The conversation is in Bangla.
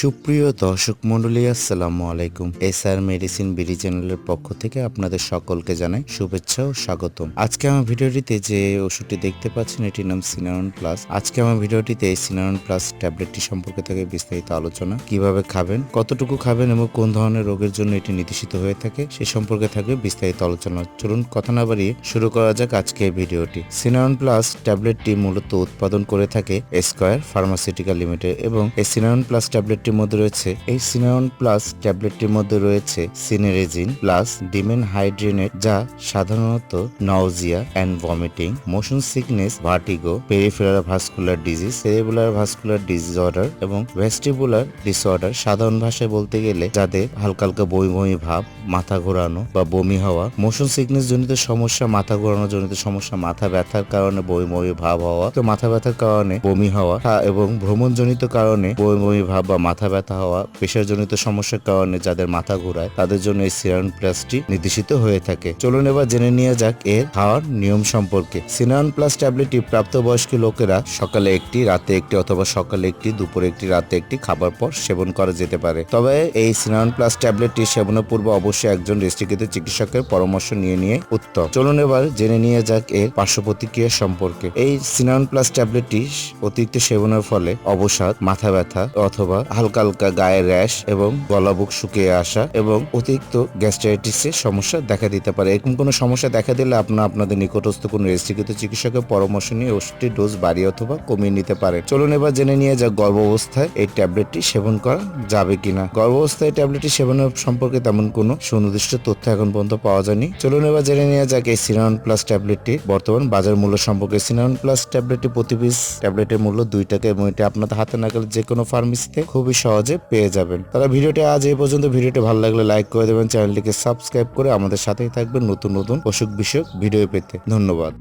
সুপ্রিয় দর্শক মন্ডলী আসসালামু আলাইকুম। এস আর মেডিসিন বিডি চ্যানেলের পক্ষ থেকে আপনাদের সকলকে জানাই শুভেচ্ছা ও স্বাগতম। আজকে আমার ভিডিওটিতে যে ওষুধটি দেখতে পাচ্ছেন, এটির নাম সিনারন প্লাস। আজকে আমার ভিডিওটিতে এই সিনারন প্লাস ট্যাবলেটটি সম্পর্কে থাকে বিস্তারিত আলোচনা। কীভাবে খাবেন, কতটুকু খাবেন এবং কোন ধরনের রোগের জন্য এটি নির্দেশিত হয়ে থাকে সে সম্পর্কে থাকবে বিস্তারিত আলোচনা। চলুন কথা না বাড়িয়ে শুরু করা যাক আজকে এই ভিডিওটি। সিনারন প্লাস ট্যাবলেটটি মূলত উৎপাদন করে থাকে স্কয়ার ফার্মাসিউটিক্যাল লিমিটেড এবং এই সিনারন প্লাস ট্যাবলেটটির মধ্যে রয়েছে এই সিনারন প্লাস ট্যাবলেটটির মধ্যে রয়েছে সিনেরেজিন প্লাস ডিমেন হাইড্রেনেট যা সাধারণত nausea and vomiting motion sickness vertigo peripheral vascular disease cerebellar vascular disorder এবং ভেস্টিবুলার ডিসঅর্ডার সাধারণ ভাষায় বলতে গেলে যাদের হালকা হালকা বমি বমি ভাব, মাথা ঘোরানো বা বমি হওয়া মোশন সিকনেস জনিত সমস্যা, মাথা ঘোরানো জনিত সমস্যা, মাথা ব্যথার কারণে বমি বমি ভাব হওয়া, তো মাথা ব্যথার কারণে বমি হওয়া এবং ভ্রমণ জনিত কারণে বমি বমি ভাব বা মাথা ব্যথা হওয়া প্রেশার জনিত সমস্যার কারণে যাদের মাথা ঘোরায়, তাদের জন্য এই সিরান প্লাসটি নির্দেশিত হয়ে থাকে। চলুন এবার জেনে নিয়ে যাক এর খাওয়ার নিয়ম সম্পর্কে। সিনান প্লাস ট্যাবলেটটি প্রাপ্তবয়স্ক লোকেরা সকালে একটি, রাতে একটি অথবা সকালে একটি, দুপুরে একটি, রাতে একটি খাবার পর সেবন করা যেতে পারে। তবে এই সিনান প্লাস ট্যাবলেটটি সেবনের পূর্বে অবশ্যই একজন রেস্ট্রিকৃত চিকিৎসকের পরামর্শ নিয়ে নিয়ে উত্তম। চলুন এবার জেনে নিয়ে যাক এর পার্শ্ব প্রতিক্রিয়া সম্পর্কে। এই সিনান প্লাস ট্যাবলেটটি অতিরিক্ত সেবনের ফলে অবসাদ, মাথা ব্যথা অথবা হালকা হালকা হালকা গায়ে র্যাশ এবং গলা বুক শুকিয়ে আসা এবং অতিরিক্ত গ্যাস্ট্রাইটিসের সমস্যা দেখা দিতে পারে। এরকম কোনো সমস্যা দেখা দিলে আপনার আপনাদের নিকটস্থ কোনো রেস্ট্রিকৃত চিকিৎসকের পরামর্শ নিয়ে ওষুধটির ডোজ বাড়িয়ে অথবা কমিয়ে নিতে পারে। চলুন এবার জেনে নিয়ে যাক গর্ভ অবস্থায় এই ট্যাবলেটটি সেবন করা যাবে কিনা। গর্ভ অবস্থায় এই ট্যাবলেটটি সেবনের সম্পর্কে তেমন কোনো সুনির্দিষ্ট তথ্য এখন পর্যন্ত পাওয়া যায়নি। চলুন এবার জেনে নিয়ে যাক এই সিনান প্লাস ট্যাবলেটটি বর্তমান বাজার মূল্য সম্পর্কে। সিনান প্লাস ট্যাবলেটটি প্রতি পিস ট্যাবলেটের মূল্য দুই টাকা এবং এটি আপনাদের হাতে নাগালে যে কোনো ফার্মেসিতে খুবই সহজে পেয়ে যাবেন। তারা ভিডিওটি আজ এই পর্যন্ত। ভিডিওটি ভালো লাগলে লাইক করে দেবেন, চ্যানেলটিকে সাবস্ক্রাইব করে আমাদের সাথেই থাকবেন নতুন নতুন অসুখ বিষয়ক ভিডিও পেতে। ধন্যবাদ।